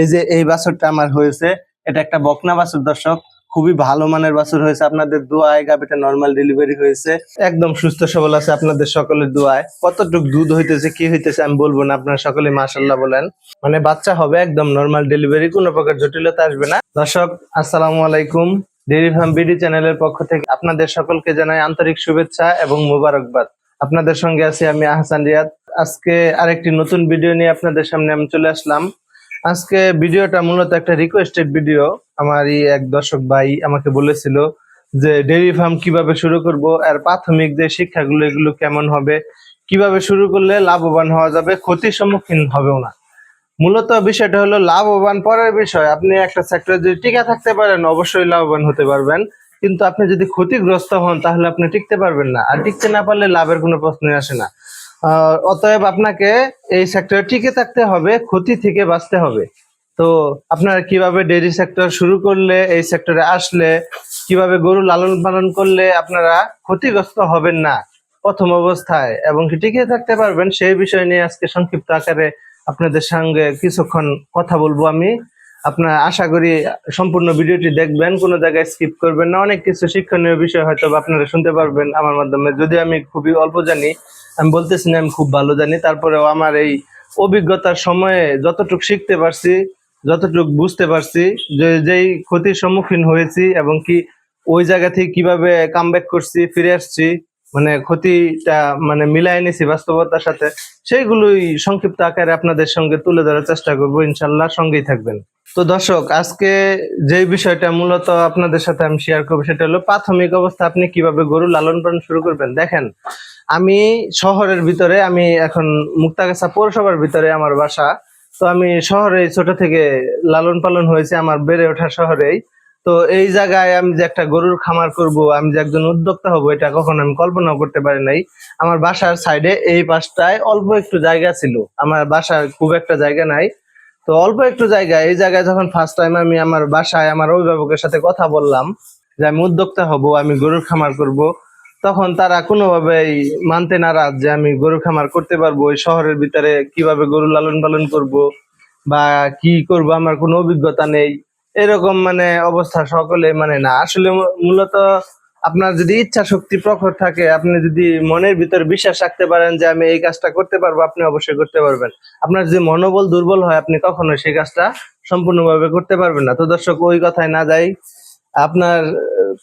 এই যে এই বাছরটা আমার হয়েছে, এটা একটা বকনা বাছুর দর্শক। খুবই ভালো মানের বাছুর হয়েছে। আপনাদের দোয়ায় গাবিটা নর্মাল ডেলিভারি হয়েছে। একদম সুস্থ সবল আছে আপনাদের সকলের দোয়ায়। কতটুক দুধ হইতেছে, কি হইতেছে আমি বলব না। আপনারা সকলে মাশাল্লাহ বলেন। মানে বাচ্চা হবে একদম নর্মাল ডেলিভারি কোনো প্রকার জটিলতা আসবে না। দর্শক, আসসালামু আলাইকুম। ডেইরি ফার্ম বিডি চ্যানেলের পক্ষ থেকে আপনাদের সকলকে জানাই আন্তরিক শুভেচ্ছা এবং মোবারকবাদ। আপনাদের সঙ্গে আছি আমি আহসান রিয়াদ। আজকে আরেকটি নতুন ভিডিও নিয়ে আপনাদের সামনে আমি চলে আসলাম। আজকে ভিডিওটা মূলত একটা রিকোয়েস্টেড ভিডিও আমারই এক দর্শক ভাই আমাকে বলেছিল যে ডেইরি ফার্ম কীভাবে শুরু করব? আর প্রাথমিক যে শিক্ষাগুলো, এগুলো কেমন হবে? কীভাবে শুরু করলে লাভবান হওয়া যাবে? ক্ষতির সম্মুখীন হবেও না। মূলত বিষয়টা হলো লাভবান পরের বিষয়। আপনি একটা সেক্টরে যদি টিকে থাকতে পারেন, অবশ্যই লাভবান হতে পারবেন। কিন্তু আপনি যদি ক্ষতিগ্রস্ত হন, তাহলে আপনি টিকতে পারবেন না। আর টিকতে না পারলে লাভের কোনো প্রশ্নই আসে না। অতএব আপনাকে এই সেক্টরে টিকে থাকতে হবে, ক্ষতি থেকে বাঁচতে হবে। তো আপনারা কীভাবে ডেইরি সেক্টর শুরু করলে, এই সেক্টরে আসলে, কীভাবে গরু লালন পালন করলে আপনারা ক্ষতিগ্রস্ত হবেন না, প্রথম অবস্থায়, এবং টিকে থাকতে পারবেন, সেই বিষয় নিয়ে আজকে সংক্ষিপ্ত আকারে আপনাদের সঙ্গে কিছুক্ষণ কথা বলব আমি। আপনার আশা করি সম্পূর্ণ ভিডিওটি দেখবেন, কোনো জায়গায় স্কিপ করবেন না। অনেক কিছু শিক্ষণীয় বিষয় হয়তো আপনারা শুনতে পারবেন আমার মাধ্যমে। যদি আমি খুবই অল্প জানি আমি বলতেছি না, আমি খুব ভালো জানি। তারপরেও আমার এই অভিজ্ঞতার সময়ে যতটুকু শিখতে পারছি, যতটুকু বুঝতে পারছি, যে যেই ক্ষতির সম্মুখীন হয়েছি এবং কি ওই জায়গা থেকে কীভাবে কামব্যাক করছি, ফিরে আসছি মানে ক্ষতিটা মানে মিলাই নিছি বাস্তবতার সাথে, সেইগুলোই সংক্ষিপ্ত আকারে আপনাদের সঙ্গে তুলে ধরার চেষ্টা করব, ইনশাল্লাহ সঙ্গেই থাকবেন। তো দর্শক, আজকে যে বিষয়টা মূলত আপনাদের সাথে আমি শেয়ার করব সেটা হলো প্রাথমিক অবস্থা, আপনি কীভাবে গরু লালন পালন শুরু করবেন? দেখেন, আমি শহরের ভিতরে, আমি এখন মুক্তাগাছা পৌরসভার ভিতরে আমার বাসা, তো আমি শহরে ছোট থেকে লালন পালন হয়েছে আমার বেড়ে ওঠা শহরেই। তো এই জায়গায় আমি যে একটা গরুর খামার করব, আমি যে একজন উদ্যোক্তা হব, এটা কখনো আমি কল্পনাও করতে পারি নাই। আমার বাসার সাইডে এই পাশটায় অল্প একটু জায়গা ছিল। আমার বাসার খুব একটা জায়গা নাই। তো অল্প একটু জায়গা, এই জায়গায় যখন ফার্স্ট টাইম আমি আমার বাসায় আমার অভিভাবকের সাথে কথা বললাম, যে আমি উদ্যোক্তা হব, আমি গরুর খামার করব, তখন তারা কোনোভাবেই মানতে নারাজ যে আমি গরুর খামার করতে পারব ওই শহরের ভিতরে কীভাবে গরু লালন পালন করব বা কি করব, আমার কোনো অভিজ্ঞতা নেই। এরকম মানে অবস্থা সকলে মানে না। আসলে মূলত আপনার যদি ইচ্ছা শক্তি প্রখর থাকে, আপনি যদি মনের ভিতর বিশ্বাস রাখতে পারেন যে আমি এই কাজটা করতে পারব, আপনি অবশ্যই করতে পারবেন। আপনার যদি মনোবল দুর্বল হয়, আপনি কখনো সেই কাজটা সম্পূর্ণভাবে করতে পারবেন না। তো দর্শক, ওই কথায় না যাই, আপনার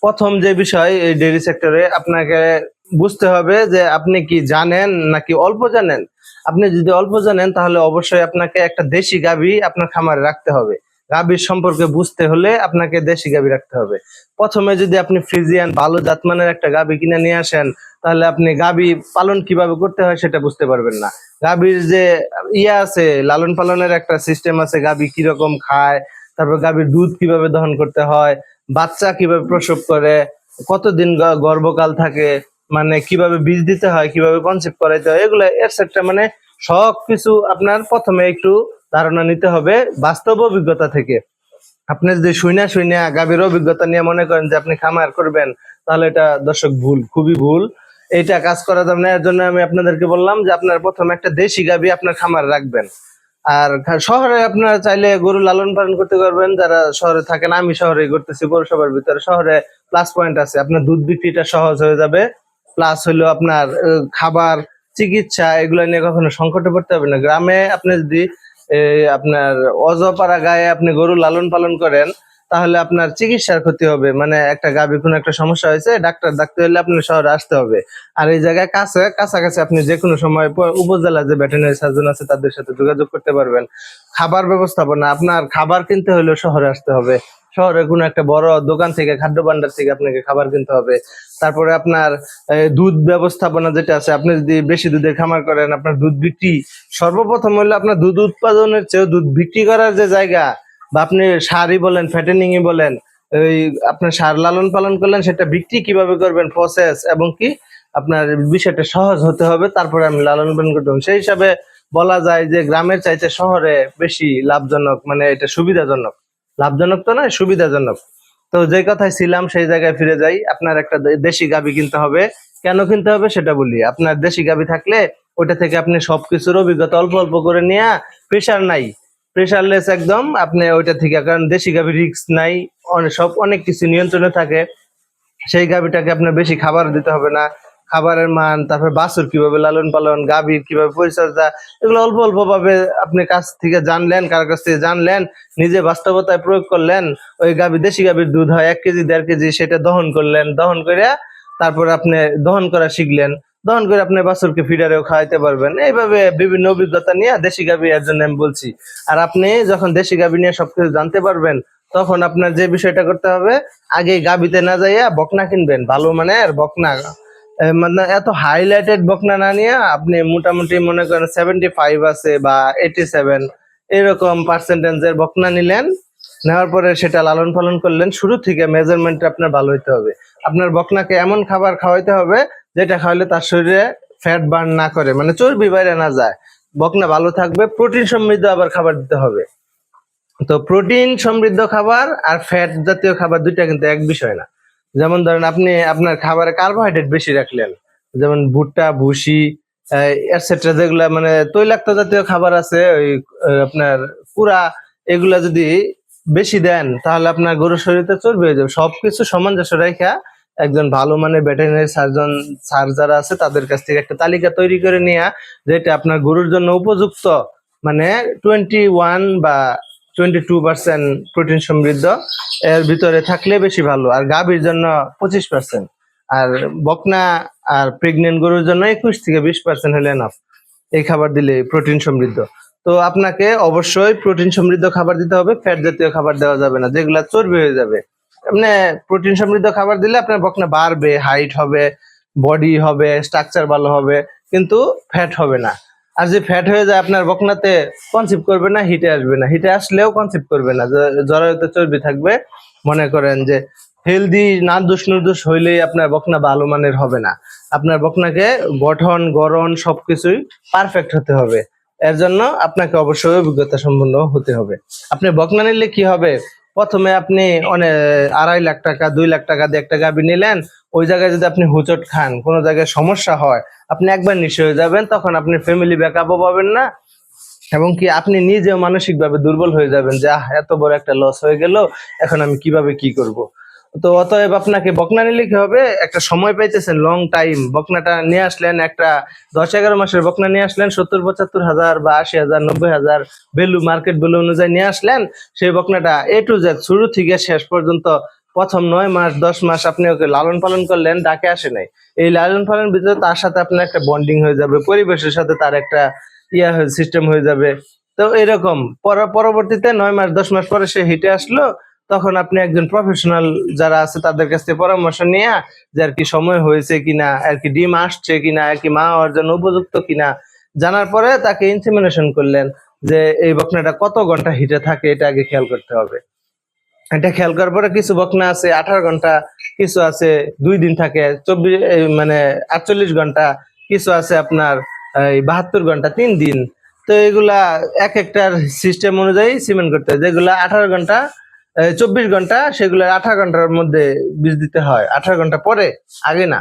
প্রথম যে বিষয় এই ডেইরি সেক্টরে আপনাকে বুঝতে হবে যে আপনি কি জানেন নাকি অল্প জানেন। আপনি যদি অল্প জানেন, তাহলে অবশ্যই আপনাকে একটা দেশি গাভী আপনার খামারে রাখতে হবে। গাভীর সম্পর্কে বুঝতে হলে আপনাকে দেশি গাভী রাখতে হবে। প্রথমে যদি আপনি ফ্রিজিয়ান ভালো জাতমানের একটা গাভী কিনে নিয়ে আসেন, তাহলে আপনি গাভী পালন কীভাবে করতে হয় সেটা বুঝতে পারবেন না। গাভীর যে ইয়ে আছে, লালন পালনের একটা সিস্টেম আছে, গাভী কীরকম খায়, তারপর গাভীর দুধ কীভাবে দহন করতে হয়, বাচ্চা কীভাবে প্রসব করে, কতদিন গর্ভকাল থাকে মানে কীভাবে বীজ দিতে হয়, কীভাবে কনসেপ্ট করাইতে হয়, এগুলো এটসেট্রা মানে সব কিছু আপনার প্রথমে একটু ধারণা নিতে হবে বাস্তব অভিজ্ঞতা থেকে। আপনি যদি শুইনা শুইনা গাভীর অভিজ্ঞতা নিয়ে মনে করেন যে আপনি খামার করবেন, তাহলে এটা দর্শক ভুল, খুবই ভুল। এইটা কাজ করা যাবে না এর জন্য আমি আপনাদেরকে বললাম যে আপনার প্রথমে একটা দেশি গাভী আপনার খামার রাখবেন। আর শহরে আপনারা চাইলে গরু লালন পালন করতে পারবেন, যারা শহরে থাকেন, আমি শহরে করতেছি পৌরসভার ভিতরে। শহরে প্লাস পয়েন্ট আছে, আপনার দুধ বিক্রিটা সহজ হয়ে যাবে। প্লাস হলো আপনার খাবার, চিকিৎসা, এগুলো নিয়ে কখনো সংকটে পড়তে হবে না। গ্রামে আপনি যদি আপনার অজপাড়া গায়ে আপনি গরু লালন পালন করেন, তাহলে আপনার চিকিৎসার ক্ষতি হবে। মানে একটা গাভীর কোনো একটা সমস্যা হয়েছে, ডাক্তার ডাকতে হলে আপনার শহরে আসতে হবে। আর এই জায়গায় কাছে, কাছাকাছি আপনি যে কোনো সময় উপজেলা যে ভেটেরিনারি সার্জন আছে, তাদের সাথে যোগাযোগ করতে পারবেন। খাবার ব্যবস্থাপনা, আপনার খাবার কিনতে হলেও শহরে আসতে হবে। শহরে কোনো একটা বড় দোকান থেকে, খাদ্য ভান্ডার থেকে আপনাকে খাবার কিনতে হবে। তারপরে আপনার দুধ ব্যবস্থাপনা যেটা আছে, আপনি যদি বেশি দুধের খামার করেন, আপনার দুধ বিক্রি সর্বপ্রথম হলো আপনার দুধ উৎপাদনের চেয়ে দুধ বিক্রি করার যে জায়গা, বা আপনি সারই বলেন ফ্যাটেনিংই বলেন ওই আপনার সার লালন পালন করলেন, সেটা বিক্রি কীভাবে করবেন প্রসেস এবং কি আপনার বিষয়টা সহজ হতে হবে, তারপরে আমি লালন পালন করতে হবে। সেই হিসাবে বলা যায় যে গ্রামের চাইতে শহরে বেশি লাভজনক মানে এটা সুবিধাজনক। লাভজনক তো নয়, সুবিধাজনক। তো যে কথায় ছিলাম, সেই জায়গায় ফিরে যাই। আপনার একটা দেশি গাবি কিনতে হবে। কেন কিনতে হবে সেটা বলি। আপনার দেশি গাবি থাকলে ওটা থেকে আপনি সবকিছুর অভিজ্ঞতা অল্প অল্প করে নিয়ে প্রেশার নাই। প্রেশারলেস একদম, আপনি ওইটা থেকে, কারণ দেশি গাভি রিস্ক নাই, অনেক সব অনেক কিছু নিয়ন্ত্রণে থাকে। সেই গাভিটাকে আপনার বেশি খাবার দিতে হবে না। খাবারের মান, তারপর বাছুর কীভাবে লালন পালন, গাভীর কীভাবে পরিচর্যা, এগুলো অল্প অল্প ভাবে আপনি কাছ থেকে জানলেন, কারও কাছ থেকে জানলেন, নিজে বাস্তবতায় প্রয়োগ করলেন, ওই গাভী, দেশি গাভীর দুধ হয় এক কেজি, দেড় কেজি, সেটা দহন করলেন, দহন করে তারপর আপনি দহন করা শিখলেন, দহন করে আপনি বাছুরকে ফিডারেও খাওয়াইতে পারবেন। এইভাবে বিভিন্ন অভিজ্ঞতা নিয়ে দেশি গাভী এর জন্য আমি বলছি। আর আপনি যখন দেশি গাভী নিয়ে সবকিছু জানতে পারবেন, তখন আপনার যে বিষয়টা করতে হবে, আগে গাভীতে না যাইয়া বকনা কিনবেন, ভালো মানের বকনা মানে এত হাইলাইটেড বকনা না নিয়ে আপনি মোটামুটি মনে করেন সেভেন্টি ফাইভ আছে বা এইটি সেভেন এরকম পার্সেন্টেজের বকনা নিলেন। নেওয়ার পরে সেটা লালন পালন করলেন। শুরু থেকে মেজারমেন্ট আপনার ভালো হইতে হবে। আপনার বকনাকে এমন খাবার খাওয়াইতে হবে যেটা খাওয়ালে তার শরীরে ফ্যাট বার্ন না করে মানে চর্বি বাইরে না যায়। বকনা ভালো থাকবে প্রোটিন সমৃদ্ধ আবার খাবার দিতে হবে। তো প্রোটিন সমৃদ্ধ খাবার আর ফ্যাট জাতীয় খাবার দুইটা কিন্তু এক বিষয় না। যেমন ধরেন আপনি আপনার খাবারে কার্বোহাইড্রেট বেশি রাখলেন, যেমন ভুট্টা, ভুসি এটসেট্রা যেগুলা মানে তৈলাক্ত জাতীয় খাবার আছে, ওই আপনার পুরা এগুলা যদি বেশি দেন, তাহলে আপনার গরুর শরীরে চর্বি হয়ে যাবে। সবকিছু সামঞ্জস্য রেখা একজন ভালো মানে ভেটেরিনারি সার্জন স্যার যারা আছে, তাদের কাছ থেকে একটা তালিকা তৈরি করে নেওয়া যেটা আপনার গরুর জন্য উপযুক্ত মানে টোয়েন্টি ওয়ান বা টোয়েন্টি টু পার্সেন্ট প্রোটিন সমৃদ্ধ। এর ভিতরে থাকলে বেশি ভালো, আর গাভীর জন্য পঁচিশ পার্সেন্ট। আর বকনা আর প্রেগনেন্ট গরুর জন্য একুশ থেকে বিশ পার্সেন্ট হলে এনাফ এই খাবার দিলে প্রোটিন সমৃদ্ধ। তো আপনাকে অবশ্যই প্রোটিন সমৃদ্ধ খাবার দিতে হবে, ফ্যাট জাতীয় খাবার দেওয়া যাবে না, যেগুলা চর্বি হয়ে যাবে। মানে প্রোটিন সমৃদ্ধ খাবার দিলে আপনার বকনা বাড়বে হাইট হবে বডি হবে স্ট্রাকচার ভালো হবে, কিন্তু ফ্যাট হবে না। আর যে ফ্যাট হয়ে যায় আপনার বকনাতে কনসিভ করবে না হিটে আসবে না। হিটে আসলেও কনসিভ করবে না। জরায়ুতে চর্বি থাকবে। মনে করেন যে হেলদি না দুষ নির্দোষ হইলেই আপনার বকনা ভালো মানের হবে না। আপনার বকনাকে গঠন, গড়ন সবকিছুই পারফেক্ট হতে হবে। এর জন্য আপনাকে অবশ্যই অভিজ্ঞতা সম্পন্ন হতে হবে। আপনি বকনা নিলে কি হবে? প্রথমে আপনি অনেক আড়াই লাখ টাকা, দুই লাখ টাকা দিয়ে একটা গাবি নিলেন, ওই জায়গায় যদি আপনি হুচট খান, কোনো জায়গায় সমস্যা হয়, আপনি একবার নিশ্চয় হয়ে যাবেন, তখন আপনি ফ্যামিলি ব্যাকআপও পাবেন না। এবং কি আপনি নিজেও মানসিকভাবে দুর্বল হয়ে যাবেন যে এত বড় একটা লস হয়ে গেল, এখন আমি কীভাবে কি করব? তো অতএব আপনাকে বকনা নিলে কি হবে, একটা সময় পাইতেছেন লং টাইম বকনাটা নিয়ে আসলেন, একটা দশ এগারো মাসের বকনা নিয়ে আসলেন, সত্তর, পঁচাত্তর হাজার বা আশি হাজার, নব্বই হাজার ভ্যালু মার্কেট ভ্যালু অনুযায়ী নিয়ে আসলেন। সেই বকনাটা এ টু জেড শুরু থেকে শেষ পর্যন্ত প্রথম নয় মাস, দশ মাস আপনি ওকে লালন পালন করলেন, ডাকে আসে নাই। এই লালন পালন ভিতরে তার সাথে আপনার একটা বন্ডিং হয়ে যাবে, পরিবেশের সাথে তার একটা ইয়া সিস্টেম হয়ে যাবে। তো এরকম, পর- পরবর্তীতে নয় মাস, দশ মাস পরে সে হিটে আসলো তখন আপনি একজন প্রফেশনাল যারা আছে তাদের কাছ থেকে পরামর্শ নিয়ে যে আর কি সময় হয়েছে কিনা, আর কি ডিম আসছে কিনা, আর কি মা হওয়ার জন্য উপযুক্ত কিনা জানার পরে তাকে ইনসিমিনেশন করলেন যে এই বকনাটা কত ঘণ্টা হিটে থাকে এটা আগে খেয়াল করতে হবে। এটা খেয়াল করার পরে কিছু বকনা আছে, আঠারো ঘণ্টা, কিছু আছে দুই দিন থাকে, চব্বিশ মানে আটচল্লিশ ঘণ্টা, কিছু আছে আপনার এই বাহাত্তর ঘণ্টা, তিন দিন। তো এগুলা এক একটার সিস্টেম অনুযায়ী সিমেন্ট করতে হয়। যেগুলা আঠারো ঘণ্টা চব্বিশ ঘণ্টা সেগুলো আঠারো ঘণ্টার মধ্যে বীজ দিতে হয়। আঠারো ঘণ্টা পরে, আগে না।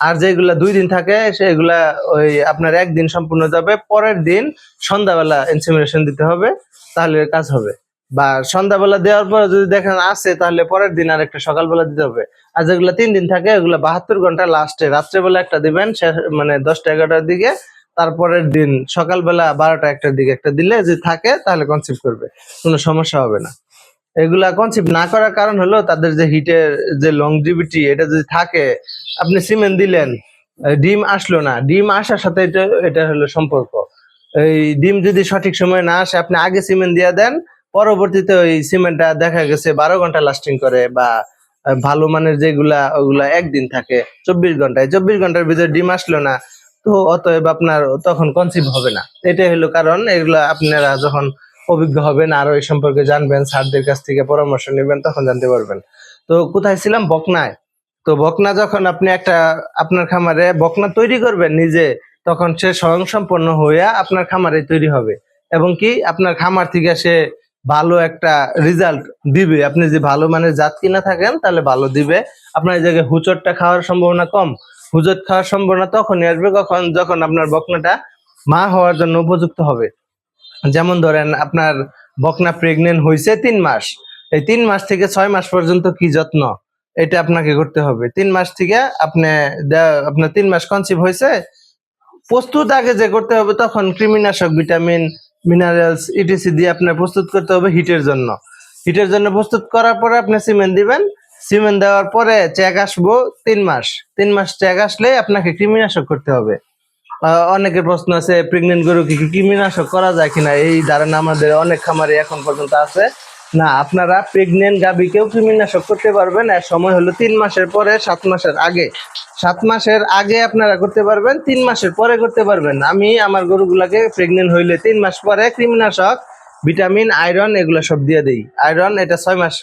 আর যেগুলা দুই দিন থাকে, সেগুলা ওই আপনার একদিন সম্পূর্ণ যাবে, পরের দিন সন্ধ্যাবেলা ইনসিমিনেশন দিতে হবে, তাহলে কাজ হবে। বা সন্ধ্যাবেলা দেওয়ার পর যদি দেখেন আছে, তাহলে পরের দিন আর একটা সকালবেলা দিতে হবে। আর যেগুলো তিন দিন থাকে, ওগুলো বাহাত্তর ঘণ্টা লাস্টে রাত্রেবেলা একটা দিবেন মানে দশটা এগারোটার দিকে, তারপরের দিন সকালবেলা বারোটা একটার দিকে একটা দিলে যদি থাকে, তাহলে কনসিভ করবে। কোনো সমস্যা হবে না। এগুলা কনসিভ না করার কারণ হলো তাদের যে হিটের যে লংজিভিটি এটা যদি থাকে, আপনি সিমেন্ট দিলেন ডিম আসলো না। ডিম আসার সাথে এটা এটা হলো সম্পর্ক। এই ডিম যদি সঠিক সময় না আসে, আপনি আগে সিমেন্ট দিয়ে দেন, পরবর্তীতে ওই সিমেন্টটা দেখা গেছে বারো ঘণ্টা লাস্টিং করে বা ভালো মানের যেগুলা, ওগুলা একদিন থাকে, চব্বিশ ঘন্টায়। চব্বিশ ঘণ্টার ভিতরে ডিম আসলো না, তো অতএব আপনার তখন কনসিভ হবে না। এটাই হলো কারণ, এগুলা আপনারা যখন অভিজ্ঞ হবেন, আরও এই সম্পর্কে জানবেন, স্যারদের কাছ থেকে পরামর্শ নেবেন, তখন জানতে পারবেন। তো কোথায় ছিলাম? বকনায়। তো বকনা যখন আপনি একটা, আপনার খামারে বকনা তৈরি করবেন নিজে, তখন সে স্বয়ংসম্পন্ন হইয়া আপনার খামারে তৈরি হবে। এবং কি, আপনার খামার থেকে সে ভালো একটা রেজাল্ট দিবে। আপনি যে ভালো মানের জাত কিনা থাকেন, তাহলে ভালো দিবে। আপনার এই জায়গায় হুচটটা খাওয়ার সম্ভাবনা কম। হুচট খাওয়ার সম্ভাবনা তখনই আসবে কখন? যখন আপনার বকনাটা মা হওয়ার জন্য উপযুক্ত হবে। যেমন ধরেন আপনার বকনা প্রেগনেন্ট হয়েছে তিন মাস। এই তিন মাস থেকে ছয় মাস পর্যন্ত কি যত্ন? এটা আপনাকে করতে হবে। তিন মাস থেকে আপনি আপনার তিন মাস কনসিভ হয়েছে প্রস্তুত আগে যে করতে হবে তখন কৃমিনাশক ভিটামিন মিনারেলস ইটিসি দিয়ে আপনার প্রস্তুত করতে হবে হিটের জন্য। হিটের জন্য প্রস্তুত করার পরে আপনি সিমেন্ট দিবেন। সিমেন্ট দেওয়ার পরে চেক আসব তিন মাস। তিন মাস চেক আসলে আপনাকে কৃমিনাশক করতে হবে। অনেকের প্রশ্ন আছে প্রেগনেন্ট গরু কি কৃমিনাশক করা যায় কিনা? এই ধারণা আমাদের অনেক খামারে এখন পর্যন্ত আছে। না, আপনারা প্রেগনেন্ট গাভীকেও কৃমিনাশক করতে পারবেন এর সময় হলো তিন মাসের পরে, সাত মাসের আগে। সাত মাসের আগে আপনারা করতে পারবেন, তিন মাসের পরে করতে পারবেন। আমি আমার গরুগুলাকে প্রেগনেন্ট হইলে তিন মাস পরে কৃমিনাশক ভিটামিন আয়রন এগুলো সব দিয়ে দেই। আয়রন এটা ছয় মাস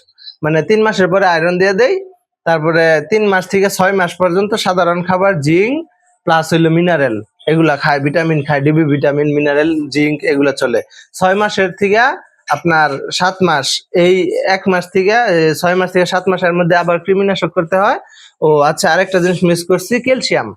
মানে তিন মাসের পরে আয়রন দিয়ে দেই। তারপরে তিন মাস থেকে ছয় মাস পর্যন্ত সাধারণ খাবার, জিঙ্ক প্লাস হইল মিনারেল এগুলা খায় ভিটামিন খায় ডিবি ভিটামিন মিনারেল জিঙ্ক এগুলা চলে। ছয় মাসের থেকে আপনার সাত মাস, এই এক মাস থেকে ছয় মাস থেকে সাত মাসের মধ্যে আবার কৃমিনাশক করতে হয়। ও আচ্ছা আরেকটা জিনিস মিস করছি, ক্যালসিয়াম।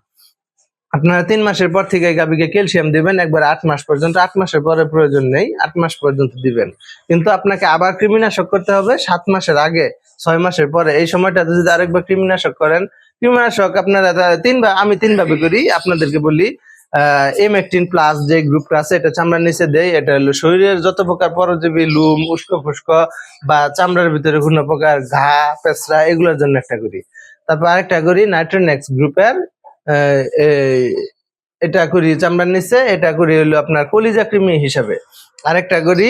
আপনারা তিন মাসের পর থেকে গাভীকে ক্যালসিয়াম দিবেন, একবার আট মাস পর্যন্ত। আট মাসের পরে প্রয়োজন নেই, আট মাস পর্যন্ত দিবেন। কিন্তু আপনাকে আবার কৃমিনাশক করতে হবে সাত মাসের আগে, ছয় মাসের পরে। এই সময়টাতে যদি আরেকবার কৃমিনাশক করেন, কৃমিনাশক আপনারা তিনবার, আমি তিন ভাবে করি, আপনাদেরকে বলি। এম একটিন প্লাস যে গ্রুপটা আছে, এটা চামড়ার নিচে দেয় এটা হলো শরীরের যত প্রকার পরজীবী লুম, উস্কো ফুস্কো বা চামড়ার ভিতরে কোনো প্রকার ঘা, পেঁচড়া, এগুলোর জন্য একটা করি। তারপর আরেকটা করি নাইট্রোনেক্স গ্রুপের এটা করি চামড়ার নিচে, এটা করি হলো আপনার কলিজা কৃমি হিসাবে। আরেকটা করি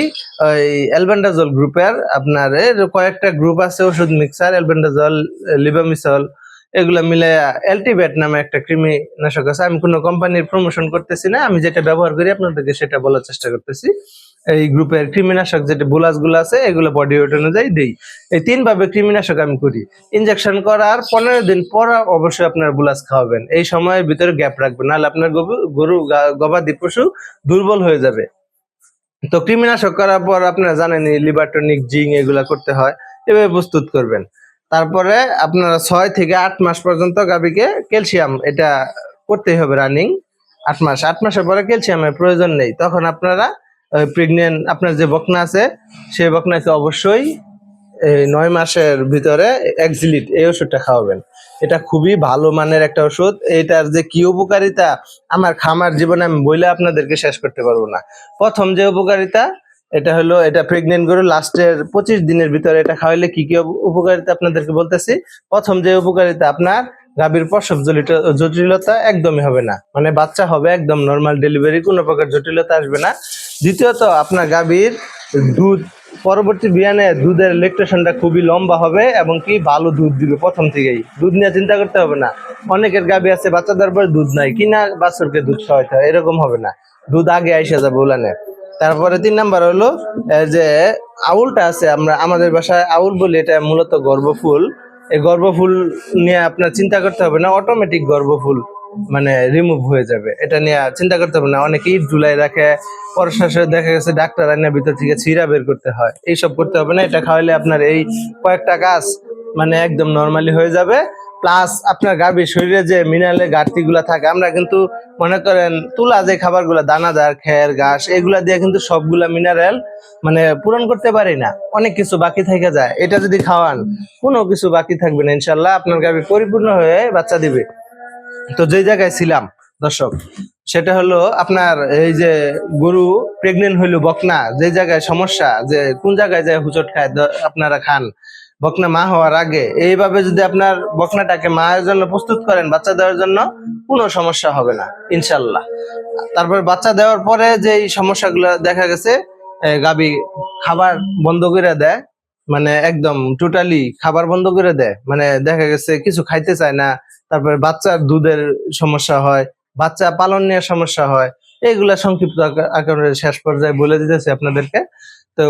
ওই অ্যালবেন্ডাজল গ্রুপের আপনার কয়েকটা গ্রুপ আছে, ওষুধ মিক্সার অ্যালবেন্ডাজল লিবামিসল এগুলা মিলে অ্যালটিভেট নামে একটা কৃমি নাশক আছে। আমি কোনো কোম্পানির প্রমোশন করতেছি না। আমি যেটা ব্যবহার করি, আপনাদেরকে সেটা বলার চেষ্টা করতেছি। এই গ্রুপের কৃমিনাশক যেটা গুলো আছে, এগুলো বডি ওয়েট অনুযায়ী দেই। এই তিন ভাবে কৃমিনাশক আমি করি। ইনজেকশন করার পনেরো দিন পর অবশ্যই আপনার বুলাস খাওয়াবেন। এই সময়ের ভিতরে গ্যাপ রাখবেন। নাহলে আপনার গরু গবাদি পশু দুর্বল হয়ে যাবে। তো কৃমিনাশক করার পর আপনারা জানেনই, লিভারটনিক জিং এগুলা করতে হয়। এভাবে প্রস্তুত করবেন। তারপরে আপনারা ছয় থেকে আট মাস পর্যন্ত গাভীকে ক্যালসিয়াম, এটা করতেই হবে রানিং আট মাস। আট মাসের পরে ক্যালসিয়ামের প্রয়োজন নেই। তখন আপনারা প্রেগনেন্ট আপনার যে বকনা আছে, সেই বকনাকে অবশ্যই এই নয় মাসের ভিতরে এক্সিলিট এই ওষুধটা খাওয়াবেন। এটা খুবই ভালো মানের একটা ওষুধ। এটার যে কি উপকারিতা, আমার খামার জীবনে আমি বইলে আপনাদেরকে শেষ করতে পারব না। প্রথম যে উপকারিতা এটা হলো, এটা প্রেগনেন্ট গরু লাস্টের পঁচিশ দিনের ভিতরে এটা খাওয়াইলে কি কি উপকারিতা আপনাদেরকে বলতেছি? প্রথম যে উপকারিতা আপনার, গাভীর প্রসব জটিলতা একদমই হবে না। মানে বাচ্চা হবে একদম নর্মাল ডেলিভারি কোনো প্রকার জটিলতা আসবে না। দ্বিতীয়ত, আপনার গাভীর দুধ, পরবর্তী বিয়ানে দুধের লেকটেশনটা খুবই লম্বা হবে এবং কি ভালো দুধ দিবে প্রথম থেকেই। দুধ নিয়ে চিন্তা করতে হবে না। অনেকের গাভী আছে বাচ্চা দেওয়ার পরে দুধ নাই, কিনা বাছুরকে দুধ খাওয়াইতে হয়, এরকম হবে না। দুধ আগে আইসা যাবে উলানে। তারপরে তিন নাম্বার হলো যে আউলটা আছে আমরা, আমাদের বাসায় আউল বলি, এটা মূলত গর্ভফুল। এই গর্ভফুল নিয়ে আপনার চিন্তা করতে হবে না অটোমেটিক গর্ভফুল মানে রিমুভ হয়ে যাবে। এটা নিয়ে চিন্তা করতে হবে না, অনেকে ইট ঝুলাই রাখে পর শেষে দেখা গেছে ডাক্তার আইনের ভিতর থেকে ছিঁড়া বের করতে হয়। এইসব করতে হবে না, এটা খাওয়াইলে আপনার এই কয়েকটা কাজ মানে একদম নর্মালি হয়ে যাবে। প্লাস আপনার গাভীর শরীরে যে মিনারেলের ঘাটতি গুলা থাকে, আমরা কিন্তু মনে করেন তুলা যে খাবারগুলো, দানাদার, খের, ঘাস, এগুলা দিয়ে কিন্তু সবগুলা মিনারেল মানে পূরণ করতে পারি না। অনেক কিছু বাকি থেকে যায়। এটা যদি খাওয়ান, কোনো কিছু বাকি থাকবে না ইনশাল্লাহ আপনার গাভী পরিপূর্ণ হয়ে বাচ্চা দিবে। তো যে জায়গায় ছিলাম, দর্শক, সেটা হলো আপনার এই যে গরু প্রেগনেন্ট হইল বকনা যে জায়গায় সমস্যা, যে কোন জায়গায় যায় হুচট খায় আপনারা খান বকনা মা হওয়ার আগে। এইভাবে যদি আপনার বকনাটাকে মায়ের জন্য প্রস্তুত করেন, বাচ্চা দেওয়ার জন্য, কোনো সমস্যা হবে না ইনশাল্লাহ তারপর বাচ্চা দেওয়ার পরে যে সমস্যাগুলো দেখা গেছে গাভী খাবার বন্ধ করে দেয় মানে একদম টোটালি খাবার বন্ধ করে দেয়। মানে দেখা গেছে কিছু খাইতে চায় না, তারপরে বাচ্চার দুধের সমস্যা হয়, বাচ্চা পালন নিয়ে সমস্যা হয়, এইগুলা সংক্ষিপ্ত আকা- আকারে শেষ পর্যায়ে বলে দিতেছি আপনাদেরকে। তো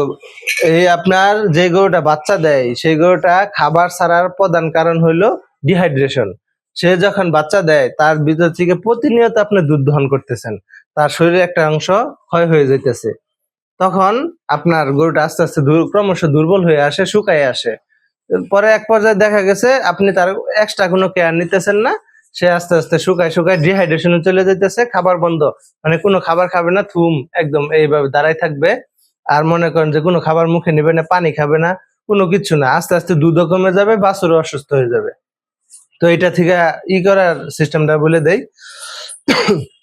এই আপনার যে গরুটা বাচ্চা দেয়, সেই গরুটা খাবার ছাড়ার প্রধান কারণ হইল ডিহাইড্রেশন সে যখন বাচ্চা দেয়, তার ভিতর থেকে প্রতিনিয়ত আপনি দুধ দহন করতেছেন। তার শরীরে একটা অংশ ক্ষয় হয়ে যাইতেছে। তখন আপনার গরুটা আস্তে আস্তে ক্রমশ দুর্বল হয়ে আসে, শুকায় আসে। পরে এক পর্যায়ে দেখা গেছে, আপনি তার এক্সট্রা কোনো কেয়ার নিতেছেন না। সে আস্তে আস্তে শুকায় শুকায় ডিহাইড্রেশনে চলে যেতেছে খাবার বন্ধ। মানে কোনো খাবার খাবে না, থুম, একদম এইভাবে দাঁড়াই থাকবে। আর মনে করেন যে কোনো খাবার মুখে নেবে না, পানি খাবে না, কোনো কিছু না। আস্তে আস্তে দুধও কমে যাবে, বাছুরও অসুস্থ হয়ে যাবে। তো এটা থেকে ই করার সিস্টেমটা বলে দেই।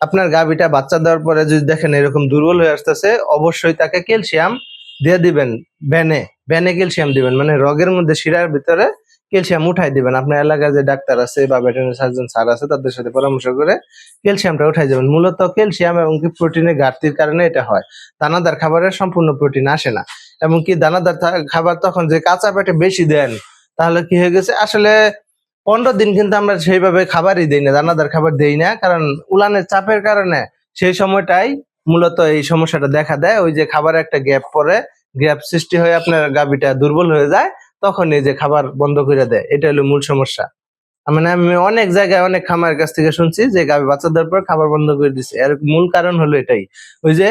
আপনার গাভীটা বাচ্চা দেওয়ার পরে যদি দেখেন এরকম দুর্বল হয়ে আসতেছে, অবশ্যই তাকে ক্যালসিয়াম দিয়ে দিবেন ব্যানে ব্যানে ক্যালসিয়াম দিবেন মানে রগের মধ্যে শিরার ভিতরে ক্যালসিয়াম উঠাই দিবেন। আপনার এলাকায় যে ডাক্তার আছে বা ভেটেরিনারি সার্জন স্যার আছে, তাদের সাথে পরামর্শ করে ক্যালসিয়ামটা উঠাই যাবেন মূলত ক্যালসিয়াম এবং কি প্রোটিনের ঘাটতির কারণে এটা হয়। দানাদার খাবারের সম্পূর্ণ প্রোটিন আসে না। এবং কি দানাদার খাবার তখন যে কাঁচা পেটে বেশি দেন, তাহলে কি হয়ে গেছে? আসলে পনেরো দিন কিন্তু আমরা সেইভাবে খাবারই দেই না, দানাদার খাবার দেই না। কারণ উলানের চাপের কারণে সেই সময়টাই মূলত এই সমস্যাটা দেখা দেয়। ওই যে খাবারে একটা গ্যাপ পরে গ্যাপ সৃষ্টি হয়ে আপনার গাবিটা দুর্বল হয়ে যায়। তখন এই যে খাবার বন্ধ করে দেয়, এটা হলো মূল সমস্যা। মানে আমি অনেক জায়গায় অনেক খামারের কাছ থেকে শুনছি যে গাভী বাচ্চা দেওয়ার পর খাবার বন্ধ করে দিচ্ছে এর মূল কারণ হলো এটাই। ওই যে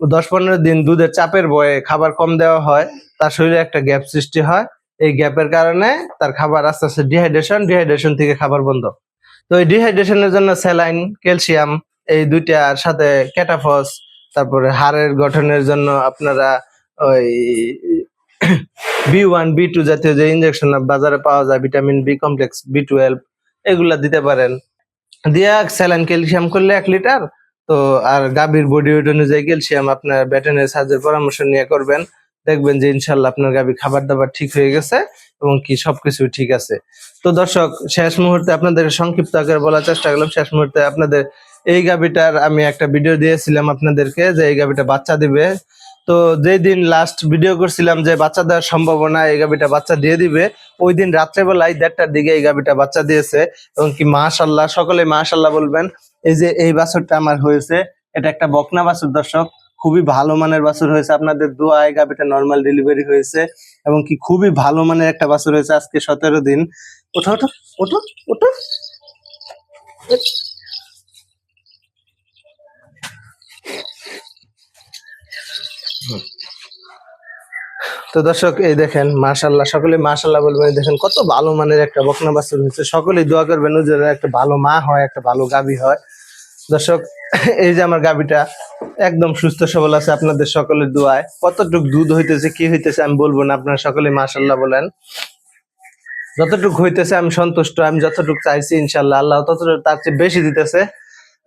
দশ পনেরো দিন দুধের চাপের বয়ে খাবার কম দেওয়া হয়, তার শরীরে একটা গ্যাপ সৃষ্টি হয়। এই গ্যাপের কারণে তার খাবার আস্তে আস্তে ডিহাইড্রেশন ডিহাইড্রেশন থেকে খাবার বন্ধ। তো এই ডিহাইড্রেশনের জন্য স্যালাইন ক্যালসিয়াম এই দুইটার সাথে ক্যাটাফস তারপরে হাড়ের গঠনের জন্য আপনারা ওই বি ওয়ান বি টু জাতীয় যে ইঞ্জেকশন বাজারে পাওয়া যায় vitamin B complex B twelve এগুলা দিতে পারেন। দিয়া স্যালাইন ক্যালসিয়াম করলে এক লিটার, তো আর গাভীর বডি ওয়েট অনুযায়ী ক্যালসিয়াম আপনার ভেটেরিনারি সার্জের পরামর্শ নিয়ে করবেন। দেখবেন যে ইনশাল্লাহ আপনার গাভী খাবার দাবার ঠিক হয়ে গেছে এবং কি সবকিছু ঠিক আছে। তো দর্শক, শেষ মুহূর্তে আপনাদের সংক্ষিপ্ত আকারে বলার চেষ্টা করলাম। শেষ মুহূর্তে আপনাদের এই গাভীটার আমি একটা ভিডিও দিয়েছিলাম আপনাদেরকে যে এই গাভীটা বাচ্চা দিবে। তো যেই দিন লাস্ট ভিডিও করছিলাম যে বাচ্চা দেওয়ার সম্ভাবনা, এই গাভীটা বাচ্চা দিয়ে দিবে ওই দিন রাত্রেবেলায় দেড়টার দিকে এই গাভীটা বাচ্চা দিয়েছে এবং কি মাশাল্লাহ, সকলে মাশাল্লাহ বলবেন, এই যে এই বাছুরটা আমার হয়েছে, এটা একটা বকনা বাছুর দর্শক, খুবই ভালো মানের বাছুর হয়েছে, আপনাদের দোয়ায় গাভীটা নর্মাল ডেলিভারি হয়েছে এবং কি খুবই ভালো মানের একটা বাছুর হয়েছে আজকে সতেরো দিন। ওঠো ওঠো ওঠো ওঠো। তো দর্শক, এই দেখেন মাশাল্লাহ সকলে মাশাল্লাহ বলবেন দেখেন কত ভালো মানের একটা বকনা বাছুর হয়েছে। সকলেই দোয়া করবেন যে একটা ভালো মা হয়, একটা ভালো গাবি হয়। দর্শক, এই যে আমার গাভীটা একদম সুস্থ সবল আছে আপনাদের সকলের দোয়ায়। কতটুক দুধ হইতেছে, কি হইতেছে আমি বলব না, আপনারা সকলে মাশাল্লাহ বলেন। যতটুক হইতেছে আমি সন্তুষ্ট, আমি যতটুকু চাইছি ইনশাল্লাহ আল্লাহ ততটুকু তার চেয়ে বেশি দিতেছে।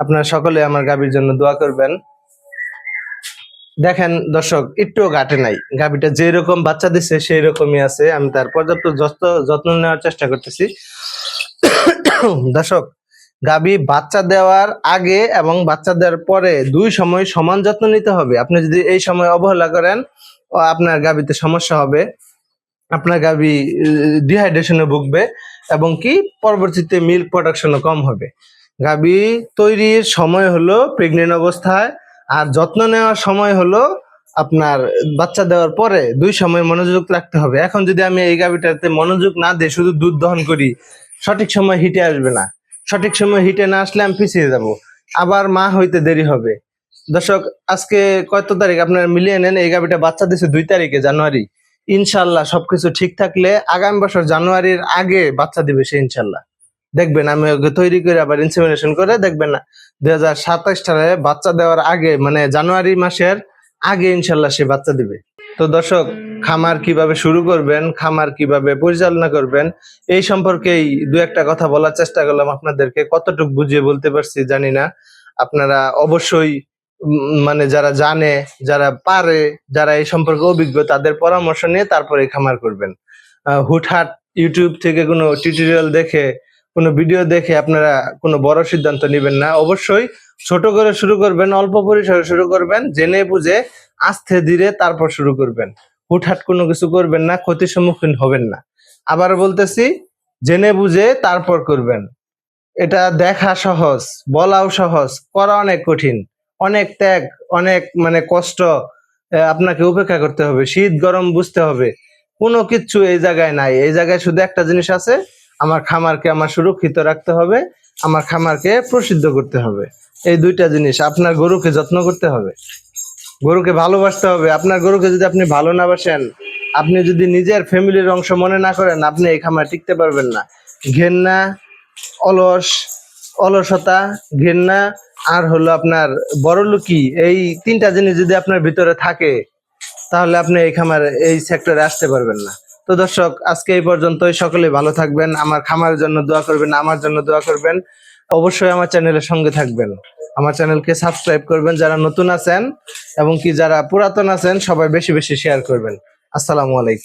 আপনারা সকলে আমার গাভীর জন্য দোয়া করবেন। দেখেন দর্শক, একটুও ঘাটে নাই। গাভীটা যেরকম বাচ্চা দিচ্ছে সেই রকমই আছে। আমি তার পর্যাপ্ত যত্ন যত্ন নেওয়ার চেষ্টা করতেছি। দর্শক, গাভী বাচ্চা দেওয়ার আগে এবং বাচ্চা দেওয়ার পরে দুই সময় সমান যত্ন নিতে হবে। আপনি যদি এই সময় অবহেলা করেন আপনার গাভীতে সমস্যা হবে। আপনার গাভী ডিহাইড্রেশনে ভুগবে এবং কি? পরবর্তীতে মিল্ক প্রোডাকশনও কম হবে। গাভী তৈরির সময় হলো প্রেগনেন্ট অবস্থায় আর যত্ন নেওয়ার সময় হলো আপনার বাচ্চা দেওয়ার পরে দুই সময় মনোযোগ রাখতে হবে। এখন যদি আমি এই গাভীটাতে মনোযোগ না দিয়ে শুধু দুধ দহন করি, সঠিক সময় হিটে আসবে না। সঠিক সময় হিটে না আসলে আমি পিছিয়ে যাব। আবার মা হইতে দেরি হবে। দর্শক, আজকে কত তারিখ? আপনারা মিলিয়ে নেন, এই গাভীটা বাচ্চা দিছে দুই তারিখে, জানুয়ারি। ইনশাল্লাহ সবকিছু ঠিক থাকলে আগামী বছর জানুয়ারির আগে বাচ্চা দিবে সে, ইনশাল্লাহ। দেখবেন, আমি ওকে তৈরি করে আবার ইনসিমিনেশন করে দেখবেন না, দুই হাজার সাতাশ সালে বাচ্চা দেওয়ার আগে মানে জানুয়ারি মাসের আগে ইনশাল্লাহ সে বাচ্চা দিবে। তো দর্শক, খামার কীভাবে শুরু করবেন, খামার কীভাবে পরিচালনা করবেন, এই সম্পর্কেই দু একটা কথা বলার চেষ্টা করলাম আপনাদেরকে। কতটুকু বুঝিয়ে বলতে পারছি জানি না। আপনারা অবশ্যই মানে যারা জানে, যারা পারে, যারা এই সম্পর্কে অভিজ্ঞ, তাদের পরামর্শ নিয়ে তারপরে খামার করবেন। হুটহাট ইউটিউব থেকে কোনো টিউটোরিয়াল দেখে কোনো ভিডিও দেখে আপনারা কোনো বড় সিদ্ধান্ত নেবেন না। অবশ্যই ছোট করে শুরু করবেন, অল্প পরিসরে শুরু করবেন, জেনে বুঝে, আস্তে ধীরে তারপর শুরু করবেন। হুটহাট কোনো কিছু করবেন না, ক্ষতির সম্মুখীন হবেন না। আবার বলতেছি, জেনে বুঝে তারপর করবেন। এটা দেখা সহজ, বলাও সহজ, করা অনেক কঠিন। অনেক ত্যাগ, অনেক মানে কষ্ট আপনাকে উপেক্ষা করতে হবে। শীত গরম বুঝতে হবে। কোনো কিচ্ছু এই জায়গায় নাই। এই জায়গায় শুধু একটা জিনিস আছে আমার খামারকে আমার সুরক্ষিত রাখতে হবে, আমার খামারকে প্রসিদ্ধ করতে হবে। এই দুইটা জিনিস আপনার গরুকে যত্ন করতে হবে। গরুকে ভালোবাসতে হবে। আপনার গরুকে যদি আপনি ভালো না বাসেন, আপনি যদি নিজের ফ্যামিলির অংশ মনে না করেন, আপনি এই খামারে টিকতে পারবেন না। ঘেন্না, অলস, অলসতা, ঘেন্না, আর হলো আপনার বড়লুকি এই তিনটা জিনিস যদি আপনার ভিতরে থাকে, তাহলে আপনি এই খামার, এই সেক্টরে আসতে পারবেন না। তো দর্শক, আজকে এই পর্যন্তই। সকলে ভালো থাকবেন। আমার খামারের জন্য দোয়া করবেন, আমার জন্য দোয়া করবেন। অবশ্যই আমার চ্যানেলের সঙ্গে থাকবেন। আমার চ্যানেলকে সাবস্ক্রাইব করবেন। যারা নতুন আছেন এবং কি যারা পুরাতন আছেন, সবাই বেশি বেশি শেয়ার করবেন। আসসালামু আলাইকুম।